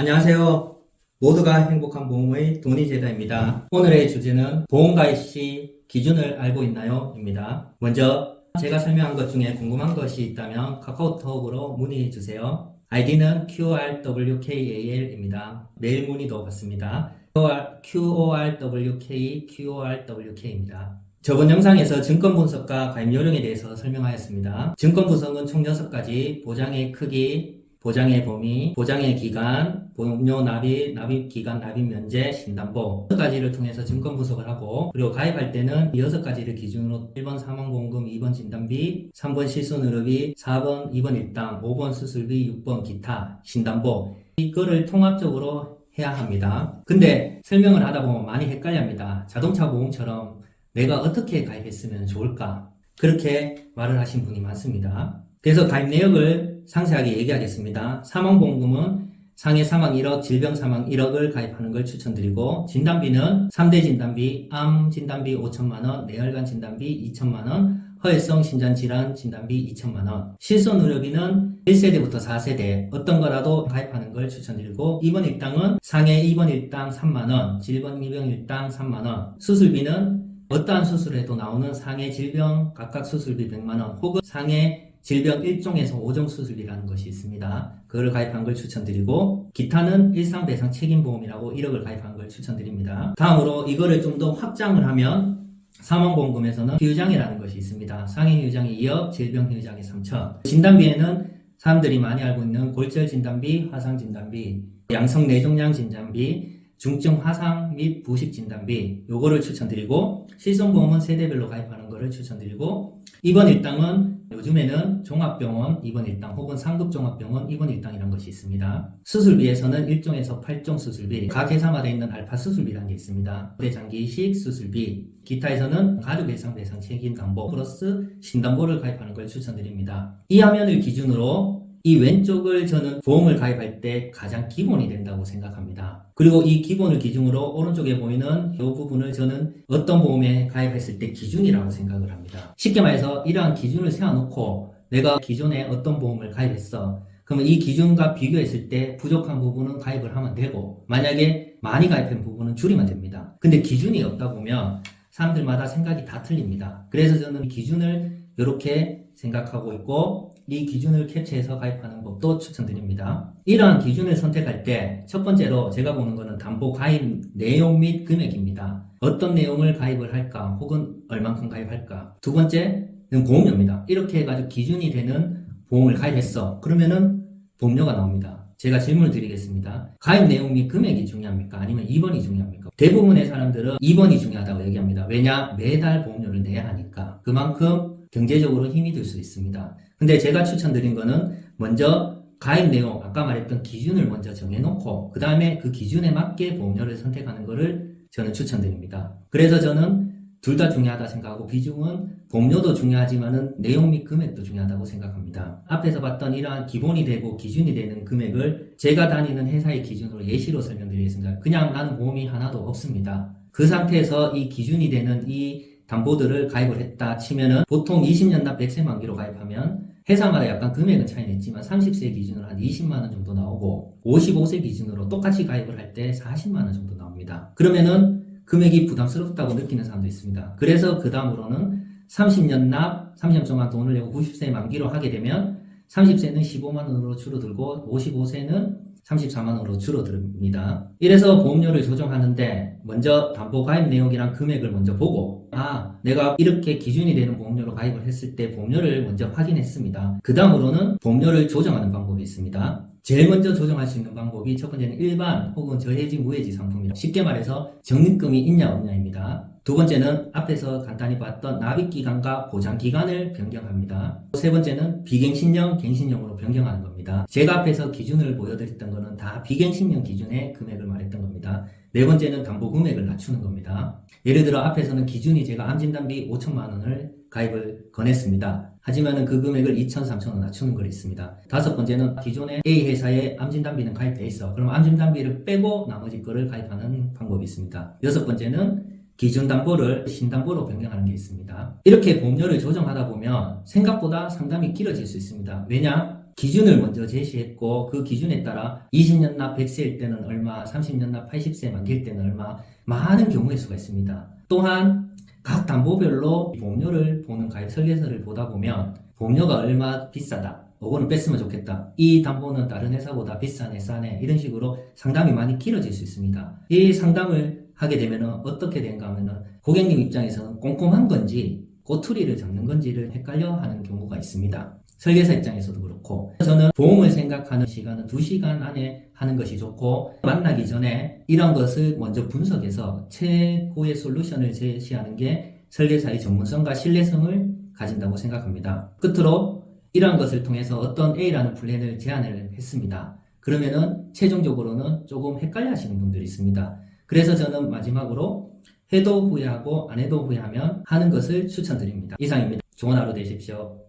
안녕하세요. 모두가 행복한 보험의 돈이제다입니다. 오늘의 주제는 보험 가입 시 기준을 알고 있나요? 입니다. 먼저 제가 설명한 것 중에 궁금한 것이 있다면 카카오톡으로 문의 주세요. 아이디는 QRWKAL입니다. 메일 문의도 받습니다. QORWK, QORWK입니다. 저번 영상에서 증권 분석과 가입 요령에 대해서 설명하였습니다. 증권 분석은 총 6가지 보장의 크기, 보장의 범위, 보장의 기간, 보험료 납입, 납입 기간, 납입 면제, 신담보 6가지를 통해서 증권 분석을 하고 그리고 가입할 때는 이 6가지를 기준으로 1번 사망보험금, 2번 진단비, 3번 실손의료비, 4번 2번 일당, 5번 수술비, 6번 기타, 신담보 이거를 통합적으로 해야 합니다. 근데 설명을 하다 보면 많이 헷갈려합니다. 자동차 보험처럼 내가 어떻게 가입했으면 좋을까? 그렇게 말을 하신 분이 많습니다. 그래서 가입 내역을 상세하게 얘기하겠습니다. 사망보험금은 상해 사망 1억, 질병 사망 1억을 가입하는 걸 추천드리고 진단비는 3대 진단비, 암 진단비 5천만원, 뇌혈관 진단비 2천만원, 허혈성 신장질환 진단비 2천만원, 실손 의료비는 1세대부터 4세대 어떤 거라도 가입하는 걸 추천드리고 2번 일당은 상해 2번 일당 3만원, 질병 2병 일당 3만원, 수술비는 어떠한 수술에도 나오는 상해 질병 각각 수술비 100만원 혹은 상해 질병 1종에서 5종 수술비라는 것이 있습니다. 그걸 가입한 걸 추천드리고 기타는 일상배상 책임보험이라고 1억을 가입한 걸 추천드립니다. 다음으로 이거를 좀 더 확장을 하면 사망보험금에서는 비유장이라는 것이 있습니다. 상해 휴장이 2억, 질병 휴장이 3천. 진단비에는 사람들이 많이 알고 있는 골절 진단비, 화상 진단비, 양성 뇌종양 진단비, 중증 화상 및 부식 진단비 요거를 추천드리고 실손보험은 세대별로 가입하는 거를 추천드리고 이번 일당은 요즘에는 종합병원 입원 일당 혹은 상급 종합병원 입원 일당이라는 것이 있습니다. 수술비에서는 1종에서 8종 수술비, 각 회사마다 있는 알파 수술비라는 게 있습니다. 대장기 이식 수술비, 기타에서는 가족 예상 배상 책임 담보 플러스 신담보를 가입하는 걸 추천드립니다. 이 화면을 기준으로 이 왼쪽을 저는 보험을 가입할 때 가장 기본이 된다고 생각합니다. 그리고 이 기본을 기준으로 오른쪽에 보이는 이 부분을 저는 어떤 보험에 가입했을 때 기준이라고 생각을 합니다. 쉽게 말해서 이러한 기준을 세워놓고 내가 기존에 어떤 보험을 가입했어. 그러면 이 기준과 비교했을 때 부족한 부분은 가입을 하면 되고 만약에 많이 가입한 부분은 줄이면 됩니다. 근데 기준이 없다 보면 사람들마다 생각이 다 틀립니다. 그래서 저는 기준을 이렇게 생각하고 있고 이 기준을 캡처해서 가입하는 법도 추천드립니다. 이러한 기준을 선택할 때 첫 번째로 제가 보는 것은 담보 가입 내용 및 금액입니다. 어떤 내용을 가입을 할까 혹은 얼만큼 가입할까. 두 번째는 보험료입니다. 이렇게 해가지고 기준이 되는 보험을 가입했어. 그러면은 보험료가 나옵니다. 제가 질문을 드리겠습니다. 가입 내용 및 금액이 중요합니까? 아니면 2번이 중요합니까? 대부분의 사람들은 2번이 중요하다고 얘기합니다. 왜냐? 매달 보험료를 내야 하니까. 그만큼 경제적으로 힘이 들 수 있습니다. 근데 제가 추천드린 거는 먼저 가입 내용, 아까 말했던 기준을 먼저 정해놓고 그 다음에 그 기준에 맞게 보험료를 선택하는 것을 저는 추천드립니다. 그래서 저는 둘 다 중요하다 생각하고 비중은 보험료도 중요하지만은 내용 및 금액도 중요하다고 생각합니다. 앞에서 봤던 이러한 기본이 되고 기준이 되는 금액을 제가 다니는 회사의 기준으로 예시로 설명드리겠습니다. 그냥 나는 보험이 하나도 없습니다. 그 상태에서 이 기준이 되는 이 담보들을 가입을 했다 치면은 보통 20년 납 100세 만기로 가입하면 회사마다 약간 금액은 차이는 있지만 30세 기준으로 한 20만원 정도 나오고 55세 기준으로 똑같이 가입을 할 때 40만원 정도 나옵니다. 그러면은 금액이 부담스럽다고 느끼는 사람도 있습니다. 그래서 그 다음으로는 30년 납, 30년 동안 돈을 내고 90세 만기로 하게 되면 30세는 15만원으로 줄어들고 55세는 34만원으로 줄어듭니다. 이래서 보험료를 조정하는데 먼저 담보 가입 내역이랑 금액을 먼저 보고 아 내가 이렇게 기준이 되는 보험료로 가입을 했을 때 보험료를 먼저 확인했습니다. 그 다음으로는 보험료를 조정하는 방법이 있습니다. 제일 먼저 조정할 수 있는 방법이 첫 번째는 일반 혹은 저해지 무해지 상품이라 쉽게 말해서 적립금이 있냐 없냐입니다. 두 번째는 앞에서 간단히 봤던 납입 기간과 보장 기간을 변경합니다. 세 번째는 비갱신형, 갱신형으로 변경하는 겁니다. 제가 앞에서 기준을 보여드렸던 거는 다 비갱신형 기준의 금액을 말했던 겁니다. 네 번째는 담보 금액을 낮추는 겁니다. 예를 들어 앞에서는 기준이 제가 암진단비 5천만 원을 가입을 권했습니다. 하지만은 그 금액을 2천, 3천 원 낮추는 걸 있습니다. 다섯 번째는 기존에 A 회사에 암진단비는 가입돼 있어. 그럼 암진단비를 빼고 나머지 거를 가입하는 방법이 있습니다. 여섯 번째는 기준 담보를 신담보로 변경하는 게 있습니다. 이렇게 보험료를 조정하다 보면 생각보다 상담이 길어질 수 있습니다. 왜냐? 기준을 먼저 제시했고 그 기준에 따라 20년 납 100세일 때는 얼마, 30년 납 80세 만기일 때는 얼마 많은 경우의 수가 있습니다. 또한 각 담보별로 보험료를 보는 가입 설계서를 보다 보면 보험료가 얼마 비싸다. 이거는 뺐으면 좋겠다. 이 담보는 다른 회사보다 비싸네, 싸네. 이런 식으로 상담이 많이 길어질 수 있습니다. 이 상담을 하게 되면 어떻게 된가 하면은 고객님 입장에서는 꼼꼼한 건지 꼬투리를 잡는 건지를 헷갈려 하는 경우가 있습니다. 설계사 입장에서도 그렇고 저는 보험을 생각하는 시간은 2시간 안에 하는 것이 좋고 만나기 전에 이런 것을 먼저 분석해서 최고의 솔루션을 제시하는 게 설계사의 전문성과 신뢰성을 가진다고 생각합니다. 끝으로 이러한 것을 통해서 어떤 A라는 플랜을 제안을 했습니다. 그러면은 최종적으로는 조금 헷갈려 하시는 분들이 있습니다. 그래서 저는 마지막으로 해도 후회하고 안 해도 후회하면 하는 것을 추천드립니다. 이상입니다. 좋은 하루 되십시오.